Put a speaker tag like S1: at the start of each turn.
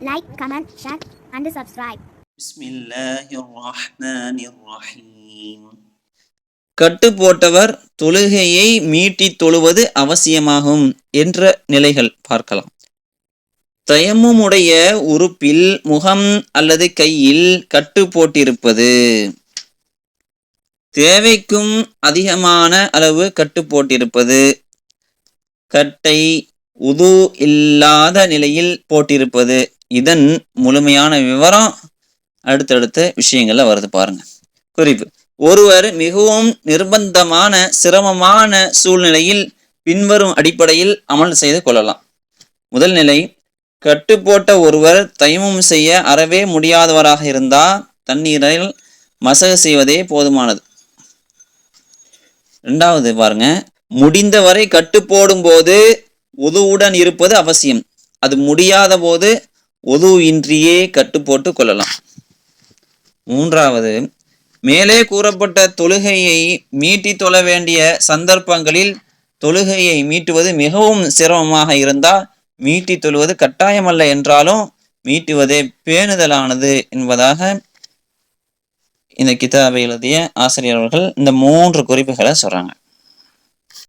S1: Like
S2: comment share and subscribe கட்டு போட்டவர் தொழுகையை மீட்டி தொழுவது அவசியமாகும் என்ற நிலைகள் பார்க்கலாம். தயமுமுடைய உறுப்பில் முகம் அல்லது கையில் கட்டு போட்டிருப்பது தேவைக்கும் அதிகமான அளவு கட்டு போட்டிருப்பது கட்டை உது இல்லாத நிலையில் போட்டிருப்பது. இதன் முழுமையான விவரம் அடுத்தடுத்த விஷயங்கள்ல வருது பாருங்க. குறிப்பு. ஒருவர் மிகவும் நிர்பந்தமான சிரமமான சூழ்நிலையில் பின்வரும் அடிப்படையில் அமல் செய்து கொள்ளலாம். முதல் நிலை கட்டுப்போட்ட ஒருவர் தைமம் செய்ய அறவே முடியாதவராக இருந்தால் தண்ணீரில் மசகு செய்வதே போதுமானது. ரெண்டாவது பாருங்க. முடிந்தவரை கட்டு போடும்போது உதுவுடன் இருப்பது அவசியம். அது முடியாத போது உது இன்றியே கட்டு போட்டு கொள்ளலாம். மூன்றாவது மேலே கூறப்பட்ட தொழுகையை மீட்டி தொழ வேண்டிய சந்தர்ப்பங்களில் தொழுகையை மீட்டுவது மிகவும் சிரமமாக இருந்தால் மீட்டி தொழுவது கட்டாயமல்ல என்றாலும் மீட்டுவதே பேணுதலானது என்பதாக இந்த கிதாபை எழுதிய ஆசிரியர் அவர்கள் இந்த மூன்று குறிப்புகளை சொல்றாங்க.